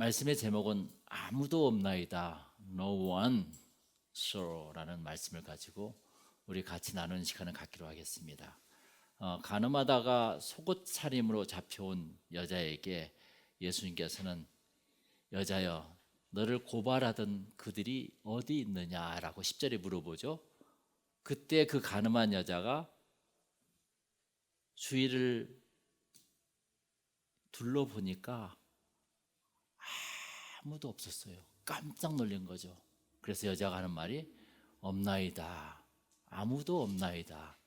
말씀의 제목은 아무도 없나이다. No one so라는 말씀을 가지고 우리 같이 나누는 시간을 갖기로 하겠습니다. 어, 가늠하다가 속옷 차림으로 잡혀온 여자에게 예수님께서는 여자여 너를 고발하던 그들이 어디 있느냐라고 10절에 물어보죠. 그때 그 가늠한 여자가 주위를 둘러보니까 아무도 없었어요. 깜짝 놀란 거죠. 그래서 여자가 하는 말이 없나이다. 아무도 없나이다.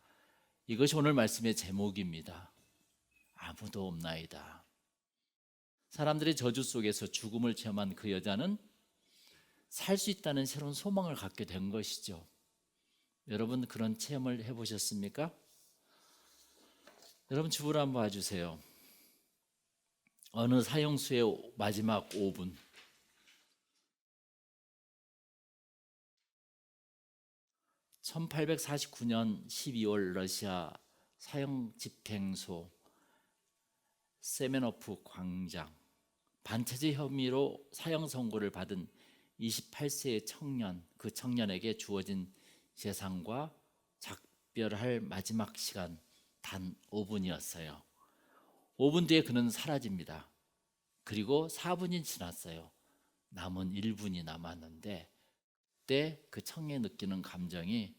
이것이 오늘 말씀의 제목입니다. 아무도 없나이다. 사람들의 저주 속에서 죽음을 체험한 그 여자는 살 수 있다는 새로운 소망을 갖게 된 것이죠. 여러분 그런 체험을 해보셨습니까? 여러분 주부를 한번 봐주세요. 어느 사형수의 마지막 5분. (1849년 12월) 러시아 사형 집행소 세메노프 광장 반체제 혐의로 사형 선고를 받은 28세의 청년 그 청년에게 주어진 세상과 작별할 마지막 시간 단 5분이었어요. 5분 뒤에 그는 사라집니다. 그리고 4분이 지났어요. 남은 1분이 남았는데 그 때 그 청에 느끼는 감정이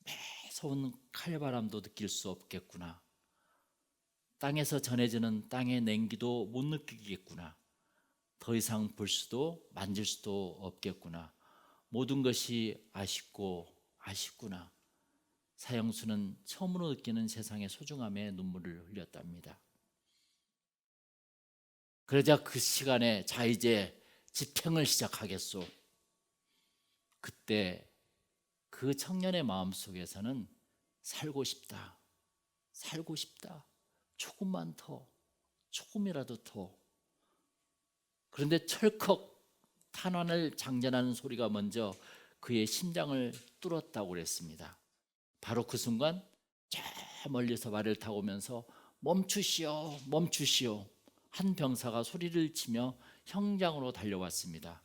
매서운 칼바람도 느낄 수 없겠구나. 땅에서 전해지는 땅의 냉기도 못 느끼겠구나. 더 이상 볼 수도 만질 수도 없겠구나. 모든 것이 아쉽고 아쉽구나. 사형수는 처음으로 느끼는 세상의 소중함에 눈물을 흘렸답니다. 그러자 그 시간에 자 이제 집행을 시작하겠소. 그때 그 청년의 마음 속에서는 살고 싶다. 살고 싶다. 조금만 더. 조금이라도 더. 그런데 철컥 탄환을 장전하는 소리가 먼저 그의 심장을 뚫었다고 그랬습니다. 바로 그 순간 저 멀리서 말을 타고 오면서 멈추시오, 멈추시오. 한 병사가 소리를 치며 형장으로 달려왔습니다.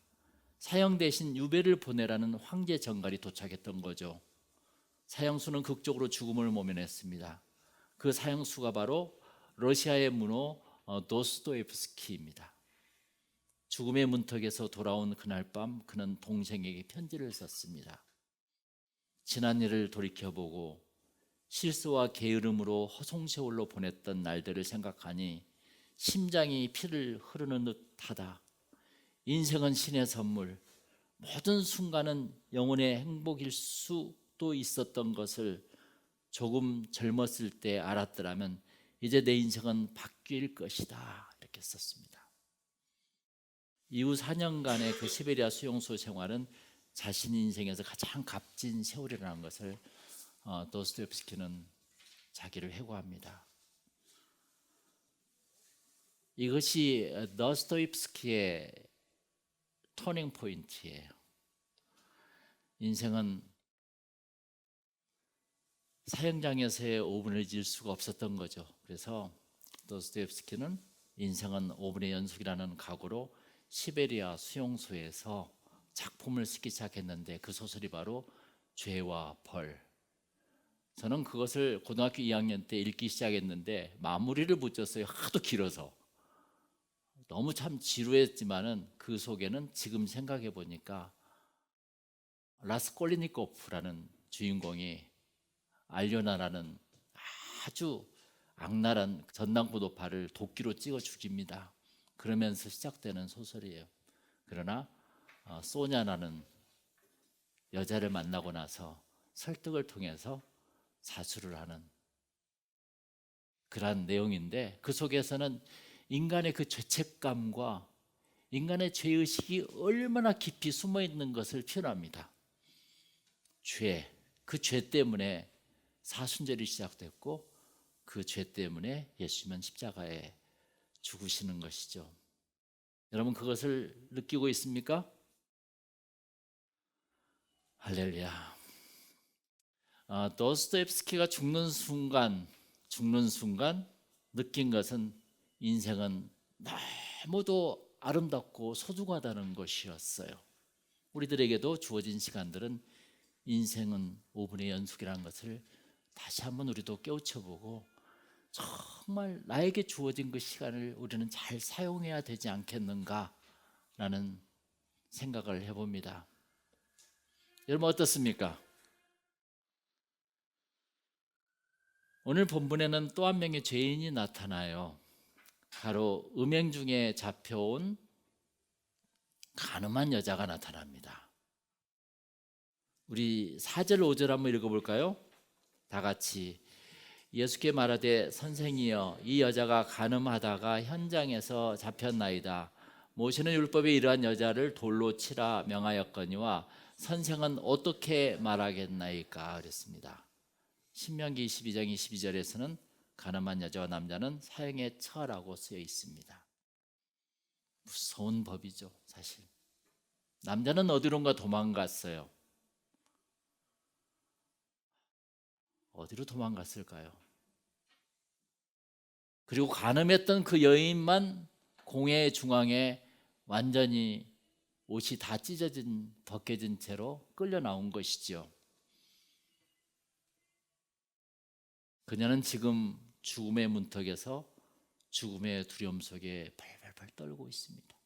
사형 대신 유배를 보내라는 황제 정갈이 도착했던 거죠. 사형수는 극적으로 죽음을 모면했습니다. 그 사형수가 바로 러시아의 문호 어, 도스토옙스키입니다. 죽음의 문턱에서 돌아온 그날 밤 그는 동생에게 편지를 썼습니다. 지난 일을 돌이켜보고 실수와 게으름으로 허송세월로 보냈던 날들을 생각하니 심장이 피를 흐르는 듯하다. 인생은 신의 선물. 모든 순간은 영혼의 행복일 수도 있었던 것을 조금 젊었을 때 알았더라면 이제 내 인생은 바뀔 것이다. 이렇게 썼습니다. 이후 4년간의 그 시베리아 수용소 생활은 자신 인생에서 가장 값진 세월이라는 것을 어, 도스토옙스키는 자기를 회고합니다. 이것이 도스토옙스키의 터닝 포인트예요. 인생은 사형장에서의 5분을 질 수가 없었던 거죠. 그래서 도스토옙스키는 인생은 5분의 연속이라는 각오로 시베리아 수용소에서 작품을 쓰기 시작했는데 그 소설이 바로 죄와 벌. 저는 그것을 고등학교 2학년 때 읽기 시작했는데 마무리를 못 졌어요. 하도 길어서. 너무 참 지루했지만은 그 속에는 지금 생각해 보니까 라스콜리니코프라는 주인공이 알려나라는 아주 악랄한 전당포 도파를 도끼로 찍어 죽입니다. 그러면서 시작되는 소설이에요. 그러나 어, 소냐라는 여자를 만나고 나서 설득을 통해서 자수를 하는 그러한 내용인데 그 속에서는 인간의 그 죄책감과 인간의 죄의식이 얼마나 깊이 숨어 있는 것을 표현합니다. 죄, 그 죄 때문에 사순절이 시작됐고 그 죄 때문에 예수님은 십자가에 죽으시는 것이죠. 여러분 그것을 느끼고 있습니까? 할렐루야. 아, 도스토옙스키가 죽는 순간, 죽는 순간 느낀 것은 인생은 너무도 아름답고 소중하다는 것이었어요. 우리들에게도 주어진 시간들은 인생은 5분의 연속이라는 것을 다시 한번 우리도 깨우쳐보고 정말 나에게 주어진 그 시간을 우리는 잘 사용해야 되지 않겠는가라는 생각을 해봅니다. 여러분 어떻습니까? 오늘 본문에는 또 한 명의 죄인이 나타나요. 바로 음행 중에 잡혀온 가늠한 여자가 나타납니다. 우리 4절 5절 한번 읽어볼까요? 다 같이 예수께 말하되 선생이여 이 여자가 가늠하다가 현장에서 잡혔나이다. 모세는 율법에 이러한 여자를 돌로 치라 명하였거니와 선생은 어떻게 말하겠나이까 그랬습니다. 신명기 22장 22절에서는 가늠한 여자와 남자는 사형에 처하라고 쓰여 있습니다. 무서운 법이죠, 사실. 남자는 어디론가 도망갔어요. 어디로 도망갔을까요? 그리고 가늠했던 그 여인만 공회 중앙에 완전히 옷이 다 찢어진 벗겨진 채로 끌려 나온 것이지요. 그녀는 지금 죽음의 문턱에서 죽음의 두려움 속에 발발발 떨고 있습니다.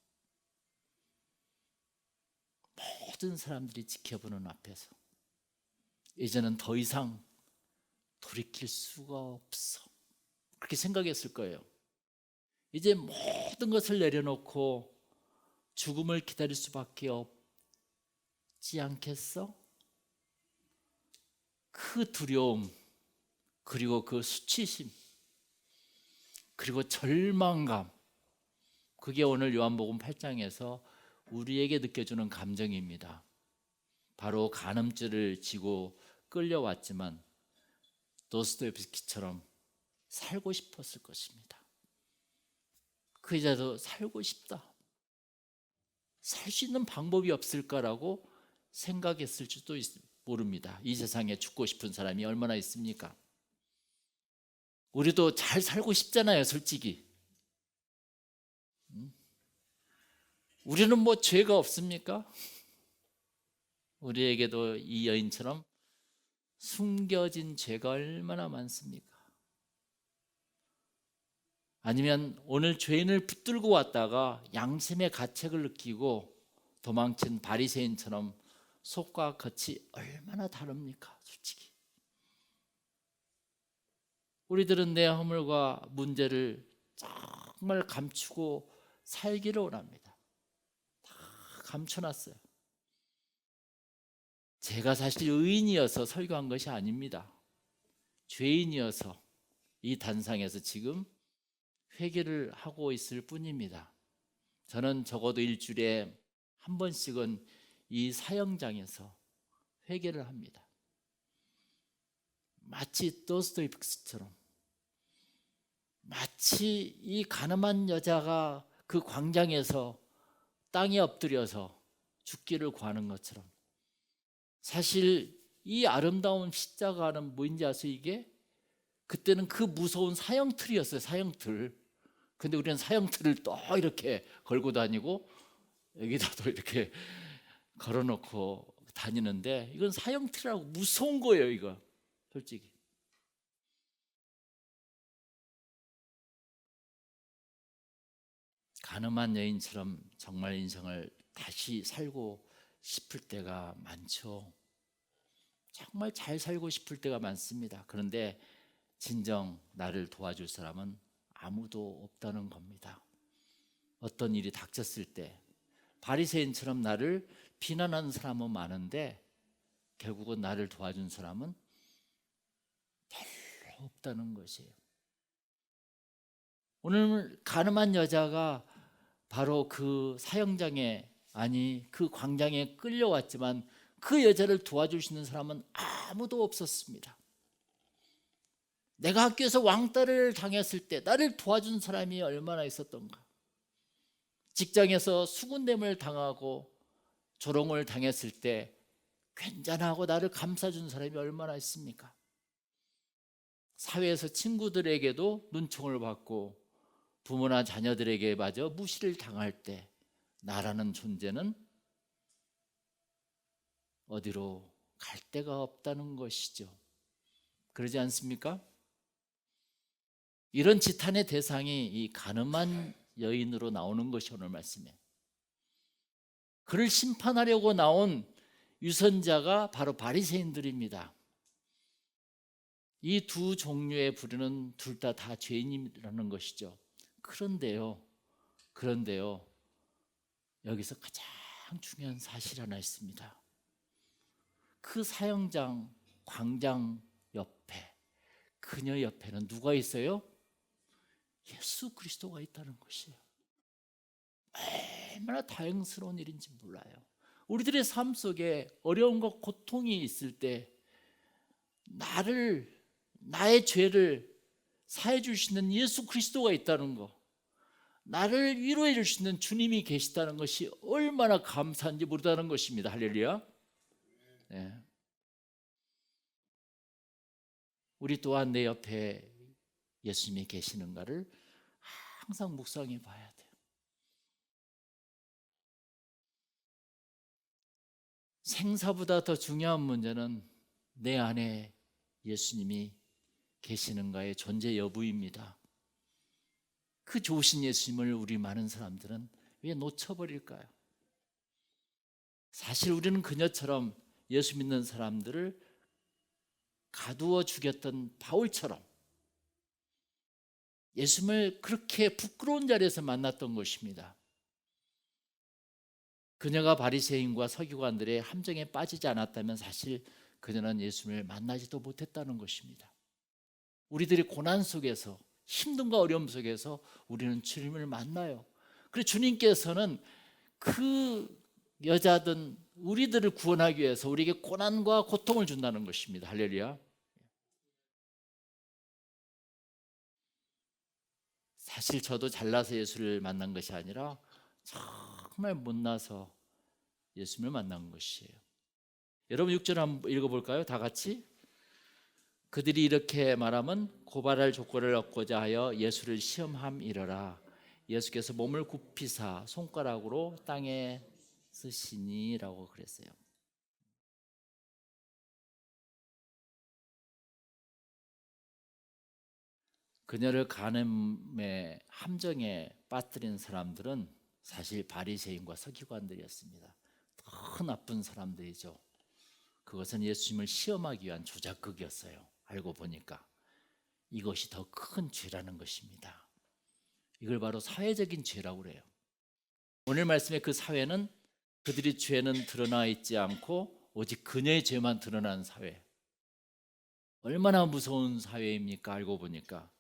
모든 사람들이 지켜보는 앞에서 이제는 더 이상 돌이킬 수가 없어. 그렇게 생각했을 거예요. 이제 모든 것을 내려놓고 죽음을 기다릴 수밖에 없지 않겠어? 그 두려움, 그리고 그 수치심, 그리고 절망감, 그게 오늘 요한복음 8장에서 우리에게 느껴주는 감정입니다. 바로 간음죄를 지고 끌려왔지만 도스토옙스키처럼 살고 싶었을 것입니다. 그 여자도 살고 싶다. 살 수 있는 방법이 없을까라고 생각했을지도 모릅니다. 이 세상에 죽고 싶은 사람이 얼마나 있습니까? 우리도 잘 살고 싶잖아요, 솔직히. 음? 우리는 뭐 죄가 없습니까? 우리에게도 이 여인처럼 숨겨진 죄가 얼마나 많습니까? 아니면 오늘 죄인을 붙들고 왔다가 양심의 가책을 느끼고 도망친 바리새인처럼 속과 겉이 얼마나 다릅니까? 솔직히. 우리들은 내 허물과 문제를 정말 감추고 살기를 원합니다. 다 감춰놨어요. 제가 사실 의인이어서 설교한 것이 아닙니다. 죄인이어서 이 단상에서 지금 회개를 하고 있을 뿐입니다. 저는 적어도 일주일에 한 번씩은 이 사형장에서 회개를 합니다. 마치 도스토옙스처럼 마치 이 가늠한 여자가 그 광장에서 땅에 엎드려서 죽기를 구하는 것처럼. 사실 이 아름다운 십자가는 뭐인지 아세요 이게? 그때는 그 무서운 사형틀이었어요 사형틀. 근데 우리는 사형틀을 또 이렇게 걸고 다니고 여기다도 이렇게 걸어놓고 다니는데 이건 사형틀이라고 무서운 거예요 이거 솔직히 가늠한 여인처럼 정말 인생을 다시 살고 싶을 때가 많죠. 정말 잘 살고 싶을 때가 많습니다. 그런데 진정 나를 도와줄 사람은 아무도 없다는 겁니다. 어떤 일이 닥쳤을 때 바리새인처럼 나를 비난하는 사람은 많은데 결국은 나를 도와준 사람은 별로 없다는 것이에요. 오늘 가늠한 여자가 바로 그 사형장에 아니 그 광장에 끌려왔지만 그 여자를 도와줄 수 있는 사람은 아무도 없었습니다. 내가 학교에서 왕따를 당했을 때 나를 도와준 사람이 얼마나 있었던가. 직장에서 수군됨을 당하고 조롱을 당했을 때 괜찮하고 나를 감싸준 사람이 얼마나 있습니까? 사회에서 친구들에게도 눈총을 받고 부모나 자녀들에게 마저 무시를 당할 때 나라는 존재는 어디로 갈 데가 없다는 것이죠. 그러지 않습니까? 이런 지탄의 대상이 이 가늠한 여인으로 나오는 것이 오늘 말씀에 그를 심판하려고 나온 유선자가 바로 바리새인들입니다. 이 두 종류의 부류는 둘 다 다 죄인이라는 것이죠. 그런데요, 그런데요, 여기서 가장 중요한 사실 하나 있습니다. 그 사형장 광장 옆에 그녀 옆에는 누가 있어요? 예수 그리스도가 있다는 것이에요. 얼마나 다행스러운 일인지 몰라요. 우리들의 삶 속에 어려움과 고통이 있을 때 나를 나의 죄를 사해 있는 예수 그리스도가 있다는 거. 나를 위로해 줄 수 있는 주님이 계시다는 것이 얼마나 감사한지 모르다는 것입니다. 할렐루야. 네. 우리 또한 내 옆에 예수님이 계시는가를 항상 묵상해 봐야 돼요. 생사보다 더 중요한 문제는 내 안에 예수님이 계시는가의 존재 여부입니다. 그 좋으신 예수님을 우리 많은 사람들은 왜 놓쳐버릴까요? 사실 우리는 그녀처럼 예수 믿는 사람들을 가두어 죽였던 바울처럼 예수님을 그렇게 부끄러운 자리에서 만났던 것입니다. 그녀가 바리새인과 서기관들의 함정에 빠지지 않았다면 사실 그녀는 예수님을 만나지도 못했다는 것입니다. 우리들이 고난 속에서 힘든과 어려움 속에서 우리는 주님을 만나요. 그래서 주님께서는 그 여자든 우리들을 구원하기 위해서 우리에게 고난과 고통을 준다는 것입니다. 할렐루야. 사실 저도 잘나서 예수를 만난 것이 아니라 정말 못나서 예수님을 만난 것이에요. 여러분 6절 한번 읽어볼까요? 다 같이. 그들이 이렇게 말하면 고발할 조건을 얻고자 하여 예수를 시험함이러라. 예수께서 몸을 굽히사 손가락으로 땅에 쓰시니라고 그랬어요. 그녀를 간음의 함정에 빠뜨린 사람들은 사실 바리새인과 서기관들이었습니다. 더 나쁜 사람들이죠. 그것은 예수님을 시험하기 위한 조작극이었어요. 알고 보니까 이것이 더 큰 죄라는 것입니다. 이걸 바로 사회적인 죄라고 그래요. 오늘 말씀의 그 사회는 그들의 죄는 드러나 있지 않고 오직 그녀의 죄만 드러난 사회. 얼마나 무서운 사회입니까? 알고 보니까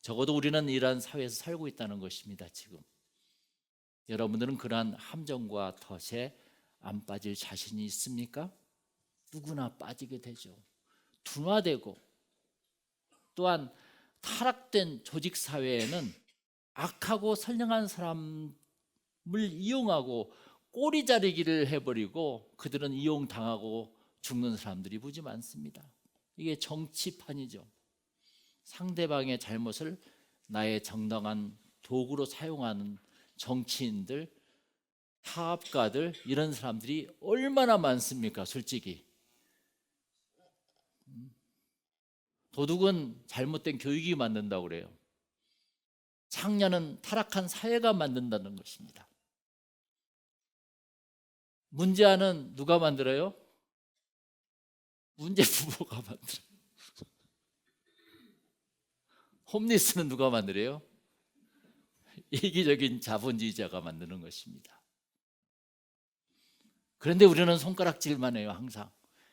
적어도 우리는 이러한 사회에서 살고 있다는 것입니다. 지금 여러분들은 그러한 함정과 덫에 안 빠질 자신이 있습니까? 누구나 빠지게 되죠. 둔화되고 또한 타락된 조직 사회에는 악하고 선량한 사람을 이용하고 꼬리 자르기를 해버리고 그들은 이용당하고 죽는 사람들이 무지 많습니다. 이게 정치판이죠. 상대방의 잘못을 나의 정당한 도구로 사용하는 정치인들, 사업가들 이런 사람들이 얼마나 많습니까? 솔직히 도둑은 잘못된 교육이 만든다고 그래요. 창녀는 타락한 사회가 만든다는 것입니다. 문제아는 누가 만들어요? 문제 부모가 만들어요. 홈리스는 누가 만들어요? 이기적인 자본주의자가 만드는 것입니다. 그런데 우리는 손가락질만 해요, 항상.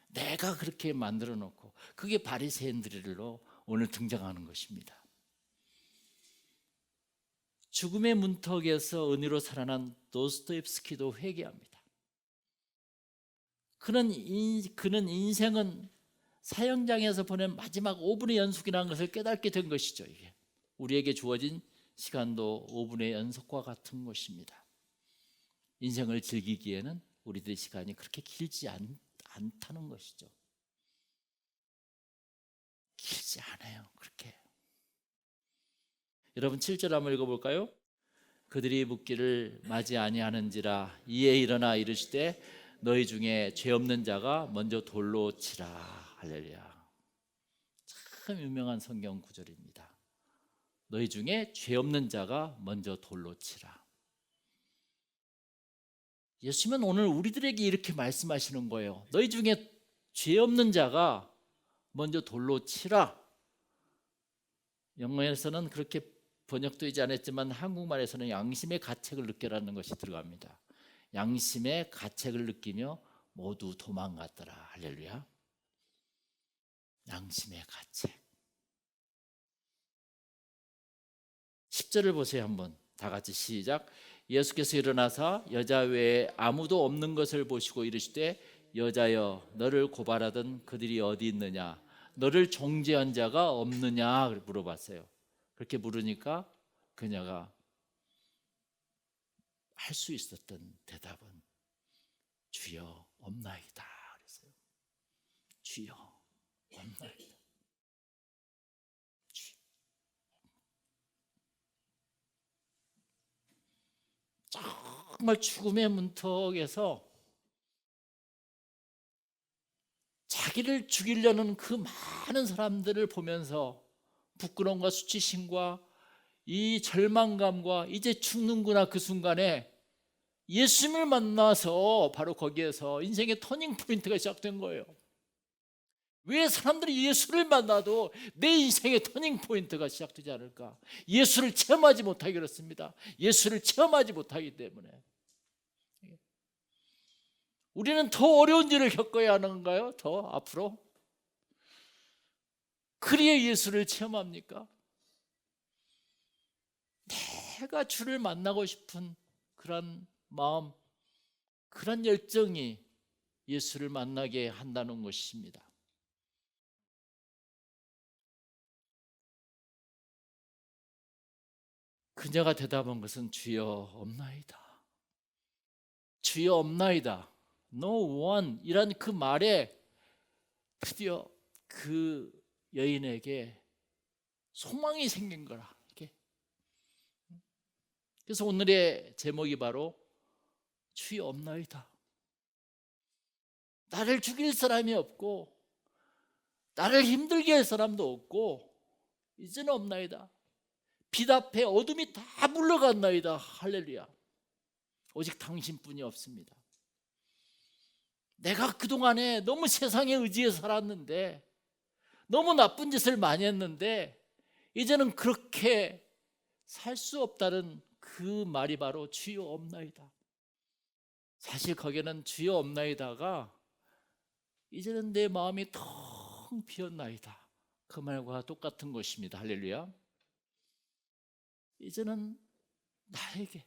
내가 그렇게 만들어 놓고 그게 바리새인들로 오늘 등장하는 것입니다. 죽음의 문턱에서 은혜로 살아난 도스토옙스키도 회개합니다. 그는 인, 그는 인생은 사형장에서 보낸 마지막 5분의 연속이라는 것을 깨닫게 된 것이죠. 이게 우리에게 주어진 시간도 5분의 연속과 같은 것입니다. 인생을 즐기기에는 우리들의 시간이 그렇게 길지 않, 않다는 것이죠. 길지 않아요. 그렇게. 여러분 7절 한번 읽어볼까요? 그들이 묻기를 맞이 아니하는지라 이에 일어나 이르시되 너희 중에 죄 없는 자가 먼저 돌로 치라 할렐루야 참 유명한 성경 구절입니다 너희 중에 죄 없는 자가 먼저 돌로 치라 예수님은 오늘 우리들에게 이렇게 말씀하시는 거예요 너희 중에 죄 없는 자가 먼저 돌로 치라 영어에서는 그렇게 번역되지 않았지만 한국말에서는 양심의 가책을 느껴라는 것이 들어갑니다. 양심의 가책을 느끼며 모두 도망갔더라. 할렐루야. 양심의 가책. 10절을 보세요 한번. 다 같이 시작. 예수께서 일어나사 여자 외에 아무도 없는 것을 보시고 이르시되 여자여 너를 고발하던 그들이 어디 있느냐 너를 정죄한 자가 없느냐 물어봤어요. 그렇게 물으니까 그녀가 할 수 있었던 대답은 주여 없나이다 그랬어요. 주여 없나이다. 주여. 정말 죽음의 문턱에서 자기를 죽이려는 그 많은 사람들을 보면서 부끄러움과 수치심과 이 절망감과 이제 죽는구나 그 순간에 예수님을 만나서 바로 거기에서 인생의 터닝 포인트가 시작된 거예요. 왜 사람들이 예수를 만나도 내 인생의 터닝 포인트가 시작되지 않을까? 예수를 체험하지 못하기 그렇습니다. 예수를 체험하지 못하기 때문에. 우리는 더 어려운 일을 겪어야 하는가요? 더 앞으로? 그리에 예수를 체험합니까? 내가 주를 만나고 싶은 그런 마음, 그런 열정이 예수를 만나게 한다는 것입니다. 그녀가 대답한 것은 주여 없나이다. 주여 없나이다. No one 이란 그 말에 드디어 그 여인에게 소망이 생긴 거라. 이렇게. 그래서 오늘의 제목이 바로 주여 없나이다. 나를 죽일 사람이 없고 나를 힘들게 할 사람도 없고 이제는 없나이다. 빛 앞에 어둠이 다 물러갔나이다. 할렐루야. 오직 당신뿐이 없습니다. 내가 그동안에 너무 세상에 의지해 살았는데 너무 나쁜 짓을 많이 했는데 이제는 그렇게 살 수 없다는 그 말이 바로 주여 없나이다. 사실 거기는 주여 없나이다가 이제는 내 마음이 텅 비었나이다. 그 말과 똑같은 것입니다. 할렐루야. 이제는 나에게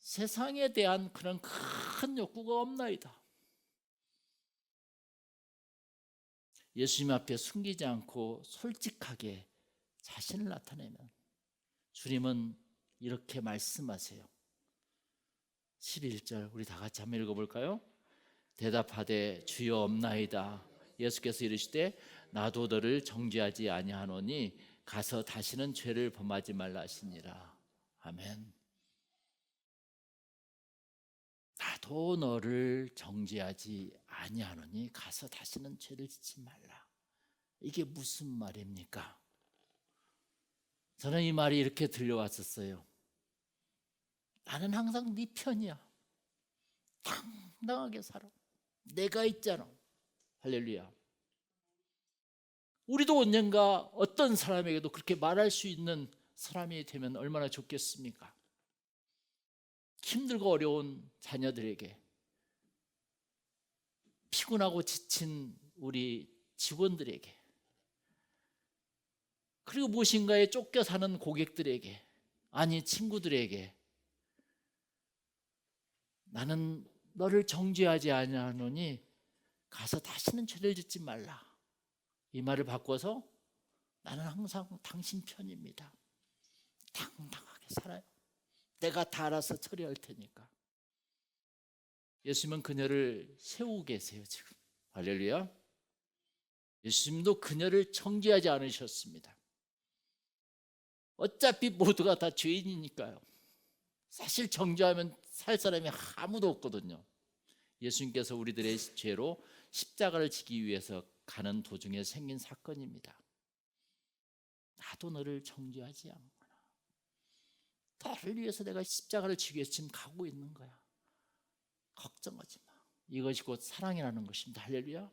세상에 대한 그런 큰 욕구가 없나이다. 예수님 앞에 숨기지 않고 솔직하게 자신을 나타내면 주님은 이렇게 말씀하세요. 11절 우리 다 같이 한번 읽어볼까요? 대답하되 주여 없나이다. 예수께서 이르시되 나도 너를 정죄하지 아니하노니 가서 다시는 죄를 범하지 말라 하시니라. 아멘. 나도 너를 정죄하지 아니하노니 가서 다시는 죄를 짓지 말라. 이게 무슨 말입니까? 저는 이 말이 이렇게 들려왔었어요. 나는 항상 네 편이야. 당당하게 살아. 내가 있잖아. 할렐루야. 우리도 언젠가 어떤 사람에게도 그렇게 말할 수 있는 사람이 되면 얼마나 좋겠습니까? 힘들고 어려운 자녀들에게 피곤하고 지친 우리 직원들에게 그리고 무엇인가에 쫓겨 사는 고객들에게 아니 친구들에게 나는 너를 정죄하지 아니하노니 가서 다시는 죄를 짓지 말라. 이 말을 바꿔서 나는 항상 당신 편입니다. 당당하게 살아요. 내가 다 알아서 처리할 테니까. 예수님은 그녀를 세우고 계세요, 지금. 할렐루야. 예수님도 그녀를 정죄하지 않으셨습니다. 어차피 모두가 다 죄인이니까요. 사실 정죄하면 살 사람이 아무도 없거든요. 예수님께서 우리들의 죄로 십자가를 지기 위해서 가는 도중에 생긴 사건입니다. 나도 너를 정죄하지 않구 나. 너를 위해서 내가 십자가를 지기 위해서 지금 가고 있는 거야. 걱정하지 마. 이것이 곧 사랑이라는 것입니다. 할렐루야.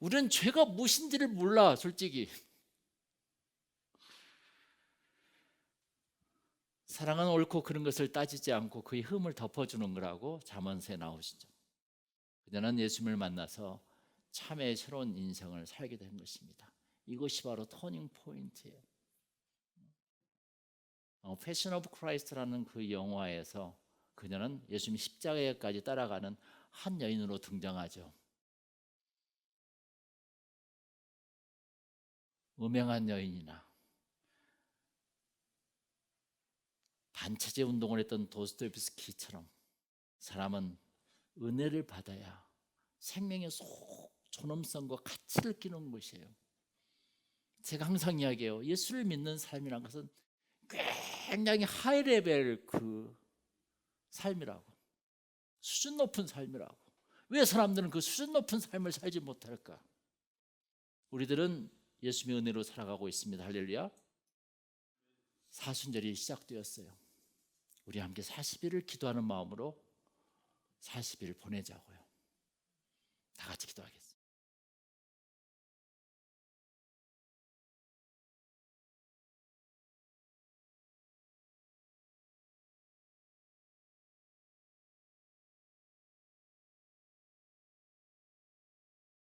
우리는 죄가 무엇인지를 몰라, 솔직히. 사랑은 옳고 그런 것을 따지지 않고 그의 흠을 덮어주는 거라고 잠언서에 나오시죠. 그녀는 예수님을 만나서 참의 새로운 인생을 살게 된 것입니다. 이것이 바로 터닝 포인트예요. 어, 패션 오브 크라이스트라는 그 영화에서 그녀는 예수님 십자가에까지 따라가는 한 여인으로 등장하죠. 음행한 여인이나 반체제 운동을 했던 도스토옙스키처럼 사람은 은혜를 받아야 생명의 속 존엄성과 가치를 끼는 것이에요. 제가 항상 이야기해요. 예수를 믿는 삶이란 것은 굉장히 하이 레벨 그 삶이라고. 수준 높은 삶이라고. 왜 사람들은 그 수준 높은 삶을 살지 못할까? 우리들은 예수님의 은혜로 살아가고 있습니다. 할렐루야. 사순절이 시작되었어요. 우리 함께 40일을 기도하는 마음으로 40일 보내자고요. 다 같이 기도하겠습니다.